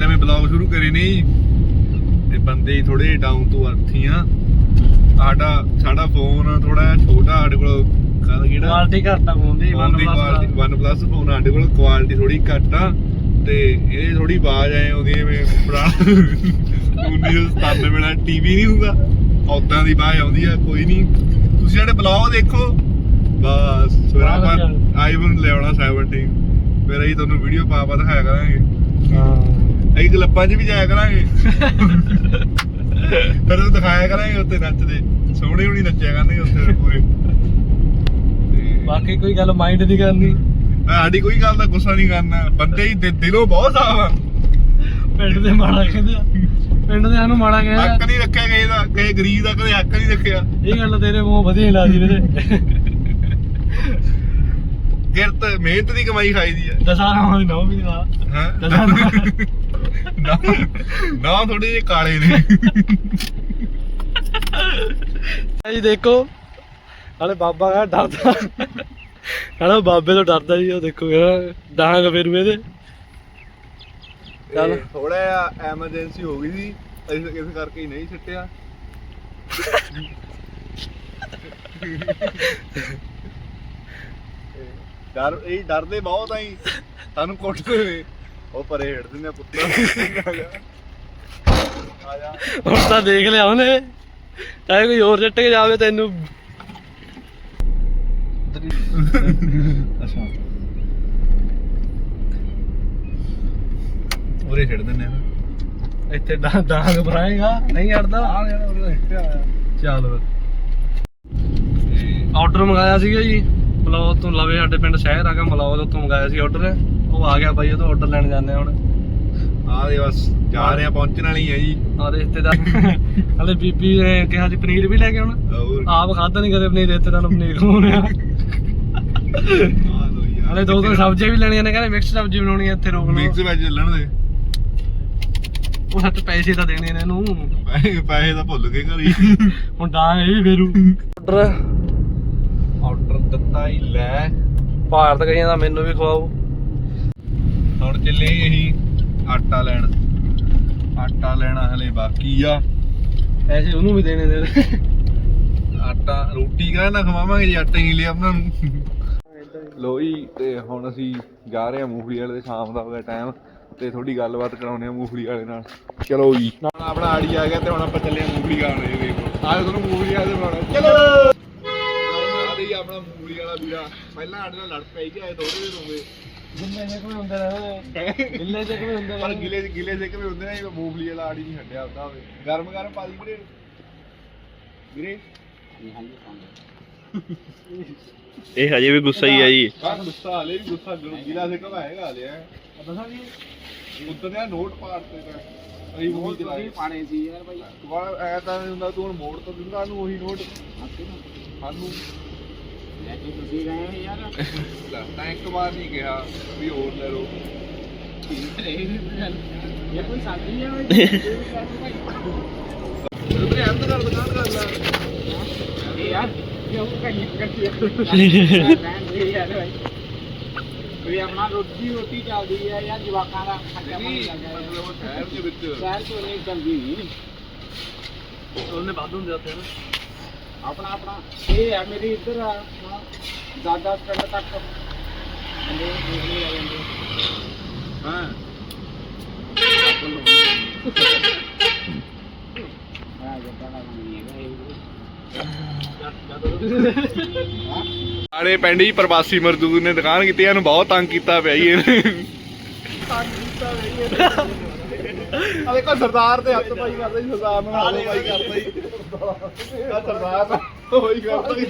ਨਵੇਂ ਬਲੌਗ ਸ਼ੁਰੂ ਕਰੇ ਨੇ। ਜੀ ਤੇ ਬੰਦੇ ਥੋੜੇ ਡਾਊਨ ਤੋਂ ਅਰਥ ਹੀ ਆ ਸਾਡਾ ਸਾਡਾ ਫੋਨ ਥੋੜਾ ਛੋਟਾ ਸਾਡੇ ਕੋਲ ਕਾਹਦਾ ਕਿਹੜਾ? ਕੁਆਲਿਟੀ ਘੱਟ ਆ ਫੋਨ ਦੀ ਫੋਨ ਦੀ ਕੁਆਲਿਟੀ OnePlus ਫੋਨ ਸਾਡੇ ਕੋਲ ਕੁਆਲਿਟੀ ਥੋੜੀ ਘੱਟ ਆ। ਤੇ ਇਹ ਥੋੜੀ ਆਵਾਜ਼ ਆਏ ਆਉਂਦੀ ਐ ਜਿਵੇਂ ਪੁਰਾਣਾ 1997 ਵਾਲਾ ਟੀਵੀ ਨਹੀਂ ਹੁੰਦਾ। ਉਦਾਂ ਦੀ ਆਵਾਜ਼ ਆਉਂਦੀ ਆ ਕੋਈ ਨਹੀਂ ਤੁਸੀਂ ਸਾਡੇ ਬਲੌਗ ਦੇਖੋ। ਬਸ ਫਿਰ ਆਪਾਂ। ਆਈਫੋਨ ਲਿਆਉਣਾ 17 ਫਿਰ ਅਸੀਂ ਤੁਹਾਨੂੰ ਵੀਡੀਓ ਪਾ ਪਾ ਦਿਖਾਇਆ ਕਰਾਂਗੇ। ਹਾਂ। ਅਸੀਂ ਕਲੱਬਾਂ 'ਚ ਵੀ ਜਾਇਆ ਕਰਾਂਗੇ। ਫਿਰ ਉਹ ਦਿਖਾਇਆ ਕਰਾਂਗੇ ਉੱਤੇ ਨੱਚਦੇ। ਸੋਹਣੇ ਹੁਣੀ ਨੱਚਿਆ ਕਰਨਗੇ ਉੱਤੇ ਪੂਰੇ। ਬਾਕੀ ਕੋਈ ਗੱਲ ਮਾਈਂਡ ਨਹੀਂ ਕਰਨੀ। ਸਾਡੀ ਕੋਈ ਗੱਲ ਦਾ ਗੁੱਸਾ ਨਹੀਂ ਕਰਨਾ। ਬੰਦੇ ਹੀ ਦਿ- ਦਿਲੋਂ ਬਹੁਤ ਸਾਫ਼ ਆ। ਪਿੰਡ ਦੇ ਮਾੜਾ ਕਹਿੰਦੇ ਆ। ਪਿੰਡ ਦੇ ਸਾਨੂੰ ਮਾੜਾ ਹੱਕ ਕਹਿੰਦੇ ਨਹੀਂ ਰੱਖਿਆ ਕਿਸੇ ਦਾ ਕਿਸੇ ਗਰੀਬ ਦਾ ਕਦੇ ਹੱਕ ਨਹੀਂ ਰੱਖਿਆ। ਇਹ ਗੱਲ ਤੇਰੇ ਮੂੰਹ ਵਧੀਆ ਹੀ ਲੱਗਦੀ ਵੀਰੇ। ਕਿਰਤ ਮਿਹਨਤ ਦੀ ਕਮਾਈ ਖਾਈਦੀ ਆ। ਦਸਾਂ ਦੀ ਨੌ ਵੀ ਨਾ ਹਾਂ? ਦਸਾਂ ਨਾ ਨਾ ਥੋੜੇ ਜਿਹੇ ਕਾਲੇ ਨੇ ਜੀ ਦੇਖੋ ਹਲੇ ਬਾਬਾ ਕਾ ਡਰਦਾ। ਹਲੇ ਬਾਬੇ ਤੋਂ ਡਰਦਾ ਜੀ ਉਹ ਦੇਖੋ ਯਾਰ ਡਾਂਗ ਫੇਰੂ ਇਹਦੇ। ਚੱਲ। ਥੋੜਾ ਜਿਹਾ ਐਮਰਜੈਂਸੀ ਹੋ ਗਈ ਸੀ ਇਸ ਇਸ ਕਰਕੇ ਹੀ ਨਹੀਂ ਛੱਟਿਆ ਡਰ ਇਹ ਡਰਦੇ ਬਹੁਤ ਆਈ ਸਾਨੂੰ ਕੁੱਟਦੇ ਨੇ। ਉਹ ਪਰੇ ਹੇੜ ਦਿੰਦੇ ਆ ਪੁੱਤਰ। ਆ ਜਾ। ਹੁਣ ਤਾਂ ਦੇਖ ਲਿਆ ਉਹਨੇ। ਚਾਹੇ ਕੋਈ ਹੋਰ ਚੱਟ ਕੇ ਜਾਵੇ ਤੈਨੂੰ। ਅੱਛਾ। ਉਰੇ ਛੱਡ ਦਿੰਦੇ ਆ। ਇੱਥੇ ਡਾਂ- ਡਾਂਗ ਭਰਾਏਗਾ। ਨਹੀਂ ਅੜਦਾ ਚੱਲ ਆਰਡਰ ਮੰਗਾਇਆ ਸੀਗਾ ਜੀ। ਮਲੌਦ ਤੋਂ ਲਵੇ ਸਾਡੇ ਪਿੰਡ ਸ਼ਹਿਰ ਆ ਗਿਆ ਮਲੌਦ ਤੋਂ ਮੰਗਾਇਆ ਸੀ ਆਰਡਰ ਉਹ ਆ ਗਿਆ ਬਾਈ ਉਹ ਤੋਂ ਆਰਡਰ ਲੈਣ ਜਾਂਦੇ ਆ ਹੁਣ। ਆ ਦੇ ਬਸ ਜਾ ਰਹੇ ਆ ਪਹੁੰਚਣ ਵਾਲੀ ਹੈ ਜੀ। ਆ ਰਿਸ਼ਤੇਦਾਰ। ਹਲੇ ਬੀਬੀ ਨੇ ਕਿਹਾ ਸੀ ਪਨੀਰ ਵੀ ਲੈ ਕੇ ਆਉਣਾ। ਆਪ ਖਾਦਾ ਨਹੀਂ ਕਦੇ ਪਨੀਰ ਰਿਸ਼ਤੇਦਾਰ ਨੂੰ ਪਨੀਰ ਖਵਾਉਣੇ ਆ ਆ ਲੋ ਯਾਰ ਹਲੇ ਦੋ ਦੋ ਸਬਜ਼ੀਆਂ ਵੀ ਲੈਣੀਆਂ ਨੇ ਕਹਿੰਦੇ ਮਿਕਸ ਸਬਜ਼ੀ ਬਣਾਉਣੀ ਹੈ ਇੱਥੇ ਰੋਕ ਲਓ। ਮਿਕਸ ਵੈਜ ਚੱਲਣ ਦੇ। ਉਹ ਸੱਚ ਪੈਸੇ ਤਾਂ ਦੇਣੇ ਨੇ ਇਹਨੂੰ। ਪੈਸੇ ਤਾਂ ਭੁੱਲ ਗਏ ਘਰੀ। ਹੁਣ ਡਾਂਗ ਇਹ ਵੀ ਫੇਰੂ। ਆਰਡਰ ਆਰਡਰ ਦਿੱਤਾ ਹੀ ਲੈ। ਭਾਰਤ ਗਈਆਂ ਦਾ ਮੈਨੂੰ ਵੀ ਖਵਾਓ। ਹੁਣ ਚੱਲੇ ਅਸੀਂ ਆਟਾ ਲੈਣ। ਆਟਾ ਲੈਣਾ ਹਲੇ ਬਾਕੀ ਆ। ਪੈਸੇ ਉਹਨੂੰ ਵੀ ਦੇਣੇ ਨੇ ਆਟਾ ਰੋਟੀ ਕਾ ਨਾ ਖਵਾਵਾਂਗੇ ਜੀ ਆਟਾ ਹੀ ਲਿਆ ਉਹਨਾਂ ਨੂੰ। ਲੋਈ ਤੇ ਹੁਣ ਅਸੀਂ ਜਾ ਰਹੇ ਹਾਂ ਮੂੰਗਫਲੀ ਵਾਲੇ ਦੇ ਸ਼ਾਮ ਦਾ ਹੋ ਗਿਆ ਟਾਈਮ ਤੇ ਥੋੜੀ ਗੱਲਬਾਤ ਕਰਾਉਣੇ ਆ ਮੂੰਗਫਲੀ ਵਾਲੇ ਨਾਲ। ਚਲੋ ਜੀ। ਹੁਣ ਆਪਣਾ ਆੜੀ ਆ ਗਿਆ ਤੇ ਹੁਣ ਆਪਾਂ ਚੱਲੇ ਆ ਖਾਣ ਇਹ ਦੇਖੋ ਆਹ ਤੁਹਾਨੂੰ ਮੂੰਗਫਲੀ ਵਾਲੇ ਬਣਾਉਣਾ ਚਲੋ। ਆ ਰਹੀ ਆਪਣਾ ਮੂੰਗਫਲੀ ਵਾਲਾ ਵੀਰਾ। ਪਹਿਲਾਂ ਸਾਡੇ ਨਾਲ ਲੜ ਪਈ ਗਿਆ ਥੋੜੇ ਹੋ ਗਏ ਜਿੰਨੇ ਜੇ ਕੋਈ ਹੁੰਦੇ ਰਹੇ ਜਿੰਨੇ ਜੇ ਕੋਈ ਹੁੰਦੇ ਪਰ ਗਿਲੇ ਗਿਲੇ ਸੇ ਕਿਵੇਂ ਹੁੰਦੇ ਨੇ ਇਹ ਮੂੰਗਫਲੀ ਵਾਲਾ ਆੜੀ ਨਹੀਂ ਛੱਡਿਆ ਹੁੰਦਾ ਹੋਵੇ ਗਰਮ ਗਰਮ ਪਾ ਦੀ ਵੀਰੇ। ਵੀਰੇ। ਇਹ ਹਜੇ ਵੀ ਗੁੱਸਾ ਹੀ ਆ ਜੀ। ਹਾਂ ਗੁੱਸਾ ਹਲੇ ਵੀ ਗੁੱਸਾ ਗਿਲਾ ਸੇ ਕਵਾ ਹੈਗਾ ਹਲੇ ਦੱਸਾਂ ਜੀ ਉੱਤਰ ਦੇ ਨੋਟ ਪਾੜਤੇ ਤਾਂ ਅਸੀਂ ਮੂਵੀ ਚਲਾਈ ਪਾਣੇ ਸੀ ਯਾਰ ਭਾਈ। ਐ ਤਾਂ ਹੁੰਦਾ ਤੂੰ ਹੁਣ ਮੋੜ ਤਾਂ ਦਿੰਦਾ ਨੂੰ ਉਹੀ ਨੋਟ। ਸਾਨੂੰ। ਤੁਸੀਂ ਗਏ ਯਾਰ? ਲੈ, ਤਾਂ ਇੱਕ ਵਾਰ ਨਹੀਂ ਕਿਹਾ ਵੀ ਹੋਰ ਲੈ ਲਓ। ਇਹ ਕੋਈ ਸਾਡੀ ਹੈ ਵੀਰੇ ਅੰਦਰ ਕਰ ਦੁਕਾਨ ਕਰ ਲੈ। ਇਹ ਯਾਰ ਇਹ ਉਹ ਕਹੀਂ ਕਰਤੀ ਹੈ ਯਾਰ ਭਾਈ ਕੋਈ ਆਪਣਾ ਰੋਟੀ ਰੋਟੀ ਚੱਲਦੀ ਹੈ ਯਾਰ ਜਵਾਕਾਂ ਦਾ ਖਰਚਾ ਪਾਣੀ ਨਹੀਂ ਲੱਗਾ ਹੈ ਮਤਲਬ ਸ਼ਹਿਰ ਦੇ ਵਿੱਚ। ਸ਼ਹਿਰ ਤੋਂ ਨਹੀਂ ਚੱਲਦੀ। ਉਹਨੇ ਬਾਦ ਹੁੰਦੇ ਉੱਥੇ ਆਪਣਾ ਆਪਣਾ ਇਹ ਹੈ ਮੇਰੀ ਇੱਧਰ ਆ ਦਾਦਾ ਪਿੰਡ ਤੱਕ। ਹਾਂ। ਆਲੇ ਪਿੰਡ ਹੀ ਪ੍ਰਵਾਸੀ ਮਜ਼ਦੂਰ ਨੇ ਦੁਕਾਨ ਕੀਤੀ ਇਹਨੂੰ ਬਹੁਤ ਤੰਗ ਕੀਤਾ ਪਿਆ ਜੀ ਇਹਨੇ। ਆ ਦੇਖੋ ਸਰਦਾਰ ਤੇ ਹੱਥ ਪਾਈ ਕਰਦਾ ਜੀ ਸਰਦਾਰ ਨਾਲ ਹੱਥ ਪਾਈ ਕਰਦਾ ਜੀ ਆ ਸਰਦਾਰ ਨਾਲ ਹੋਈ ਕਰਦਾ ਜੀ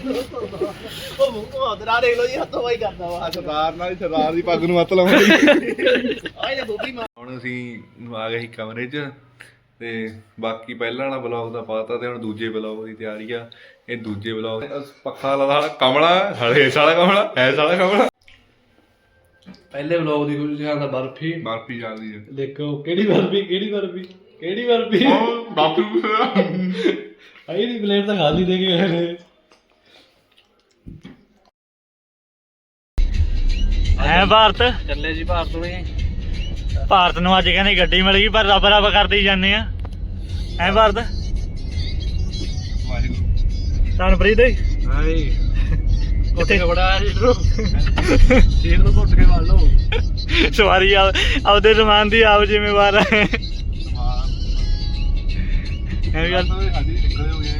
ਉਹ ਉਹ ਅਦਰਾ ਦੇਖ ਲੋ ਜੀ ਹੱਥੋਂ ਵਾਈ ਕਰਦਾ ਵਾ। ਸਰਦਾਰ ਨਾਲ ਹੀ ਸਰਦਾਰ ਦੀ ਪੱਗ ਨੂੰ ਹੱਥ ਲਾਉਂਦਾ। ਜੀ ਆਏ ਤੇ ਬੋਬੀ ਹੁਣ ਅਸੀਂ ਆ ਗਏ ਸੀ ਕਮਰੇ 'ਚ ਤੇ ਬਾਕੀ ਪਹਿਲਾਂ ਵਾਲਾ ਬਲੌਗ ਦਾ ਪਾਤਾ ਤੇ ਹੁਣ ਦੂਜੇ ਬਲੌਗ ਦੀ ਤਿਆਰੀ ਆ। ਇਹ ਦੂਜੇ ਬਲੌਗ ਪੱਖਾ ਲਾਦਾ ਕਮਲਾ ਹਲੇ ਸਾਲਾ ਕਮਲਾ ਐ ਸਾਲਾ ਕਮਲਾ। ਪਹਿਲੇ ਵਲੌਗ ਦੀ ਕੋਈ ਸਿਖਾਉਂਦਾ ਬਰਫੀ। ਬਰਫੀ ਚੱਲਦੀ ਹੈ। ਦੇਖੋ ਕਿਹੜੀ ਬਰਫੀ ਕਿਹੜੀ ਬਰਫੀ ਕਿਹੜੀ ਬਰਫੀ? ਉਹ ਬਾਪੂ। ਆਈ ਦੀ ਪਲੇਟ ਤਾਂ ਖਾਲੀ ਦੇ ਕੇ ਗਏ ਨੇ। ਹੈ ਭਾਰਤ। ਚੱਲੇ ਜੀ ਭਾਰਤ ਨੂੰ ਭਾਰਤ ਨੂੰ ਅੱਜ ਕਹਿੰਦੇ ਗੱਡੀ ਮਿਲ ਗਈ ਪਰ ਰੱਬ ਰੱਬ ਕਰਦੇ ਹੀ ਜਾਂਦੇ ਆ। ਐ ਭਾਰਤ। ਵਾਹਿਗੁਰੂ। ਤਨਪ੍ਰੀਤ ਹਾਏ। ਕਿੱਥੇ ਬੜਾ ਲੀਡਰ ਸੀਟ ਨੂੰ ਘੁੱਟ ਕੇ ਵੱਲ ਲਓ। ਸਵਾਰੀ ਆ ਆਪਦੇ ਸਮਾਨ ਦੀ ਆਪ ਜ਼ਿੰਮੇਵਾਰ ਹੈ। ਸਮਾਨ। ਐਵੇਂ ਗੱਲ ਨਿਕਲੇ ਹੋ ਗਏ